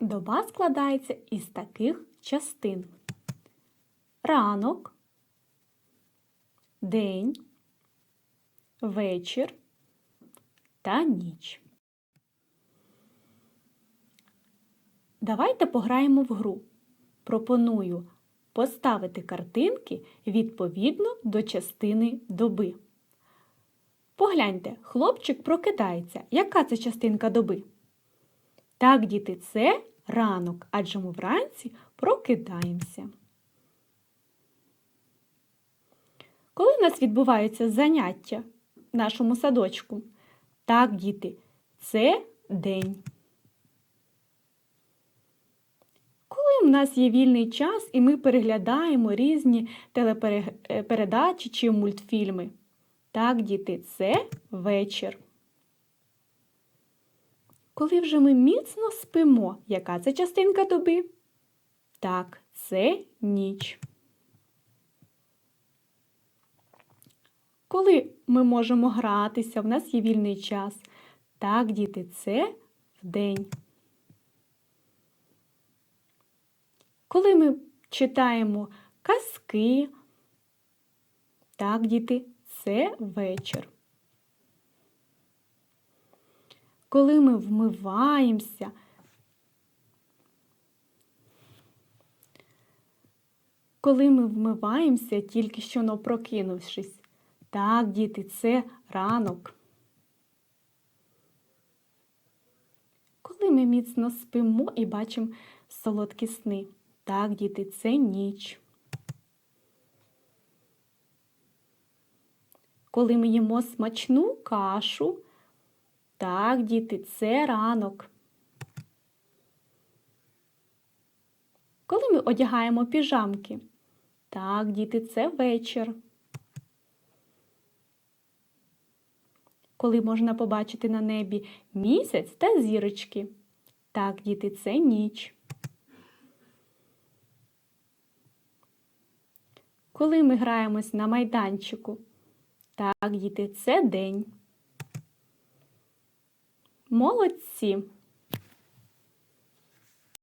Доба складається із таких частин: ранок, день, вечір та ніч. Давайте пограємо в гру. Пропоную поставити картинки відповідно до частини доби. Погляньте, хлопчик прокидається. Яка це частинка доби? Так, діти, це ранок, адже ми вранці прокидаємося. Коли в нас відбуваються заняття в нашому садочку? Так, діти, це день. Коли в нас є вільний час і ми переглядаємо різні телепередачі чи мультфільми? Так, діти, це вечір. Коли вже ми міцно спимо, яка це частинка доби? Так, це ніч. Коли ми можемо гратися, в нас є вільний час. Так, діти, це вдень. Коли ми читаємо казки, так, діти, це вечір. Коли ми вмиваємося, коли ми вмиваємося, тільки що но прокинувшись. Так, діти, це ранок. Коли ми міцно спимо і бачимо солодкі сни. Так, діти, це ніч. Коли ми їмо смачну кашу, так, діти, це ранок. Коли ми одягаємо піжамки, так, діти, це вечір. Коли можна побачити на небі місяць та зірочки. Так, діти, це ніч. Коли ми граємось на майданчику, так, діти, це день. Молодці!